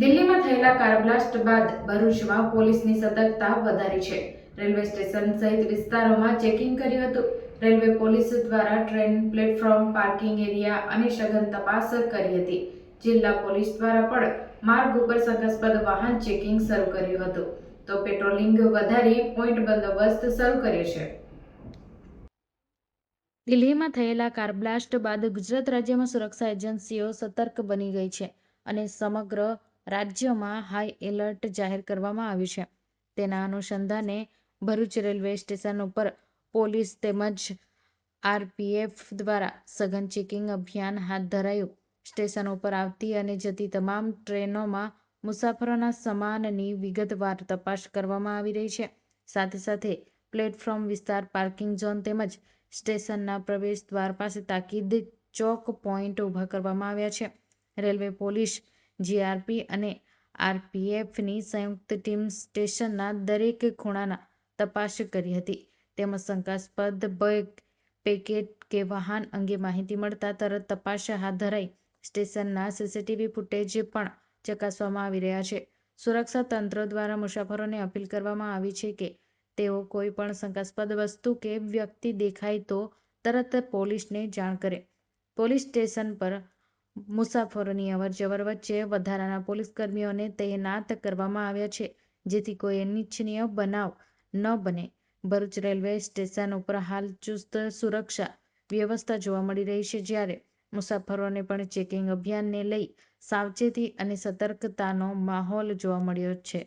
દિલ્હીમાં થયેલા car blast બાદ ભરૂચમાં પોલીસની સતર્કતા વધારી છે. રેલવે સ્ટેશન સહિત વિસ્તારોમાં ચેકિંગ કર્યું હતું. રેલવે પોલીસ દ્વારા ટ્રેન, પ્લેટફોર્મ, પાર્કિંગ એરિયા અને સઘન તપાસ કરી હતી. જિલ્લા પોલીસ દ્વારા પણ માર્ગ ઉપર શંકાસ્પદ વાહન ચેકિંગ શરૂ કર્યું હતું. તો પેટ્રોલિંગ વધારી પોઈન્ટ બંદોબસ્ત શરૂ કર્યો છે. દિલ્હીમાં થયેલા કાર બ્લાસ્ટ બાદ ગુજરાત રાજ્યમાં સુરક્ષા એજન્સીઓ સતર્ક બની ગઈ છે અને સમગ્ર રાજ્યમાં હાઈ એલર્ટ જાહેર કરવામાં આવ્યું છે. તેના અનુસંધાને ભરૂચ રેલવે સ્ટેશન ઉપર પોલીસ તેમજ આરપીએફ દ્વારા સઘન ચેકિંગ અભિયાન હાથ ધરાયું. સ્ટેશન ઉપર આવતી અને જતી તમામ ટ્રેનોમાં મુસાફરોના સામાનની વિગતવાર તપાસ કરવામાં આવી રહી છે. સાથે સાથે પ્લેટફોર્મ વિસ્તાર, પાર્કિંગ ઝોન તેમજ સ્ટેશનના પ્રવેશ દ્વાર પાસે તાકીદ ચોક પોઈન્ટ ઊભા કરવામાં આવ્યા છે. રેલવે પોલીસ જીઆરપી અને આરપીએફની સંયુક્ત ટીમ સ્ટેશનના દરેક ખૂણાના તપાસ કરી હતી. તેમજ શંકાસ્પદ બેગ પેકેટ કે વાહન અંગે માહિતી મળતા તરત તપાસ હાથ ધરાઈ સ્ટેશનના સીસીટીવી ફૂટેજ પણ ચકાસવામાં આવી રહ્યા છે. સુરક્ષા તંત્ર દ્વારા મુસાફરોને અપીલ કરવામાં આવી છે કે તેઓ કોઈ પણ શંકાસ્પદ વસ્તુ કે વ્યક્તિ દેખાય તો તરત પોલીસને જાણ કરે. પોલીસ સ્ટેશન પર મુસાફરોની અવરજવર વચ્ચે વધારાના પોલીસ કર્મીઓને તૈનાત કરવામાં આવ્યા છે, જેથી કોઈ અનિચ્છનીય બનાવ ન બને. ભરૂચ રેલવે સ્ટેશન ઉપર હાલ ચુસ્ત સુરક્ષા વ્યવસ્થા જોવા મળી રહી છે, જ્યારે મુસાફરોને પણ ચેકિંગ અભિયાનને લઈ સાવચેતી અને સતર્કતાનો માહોલ જોવા મળ્યો છે.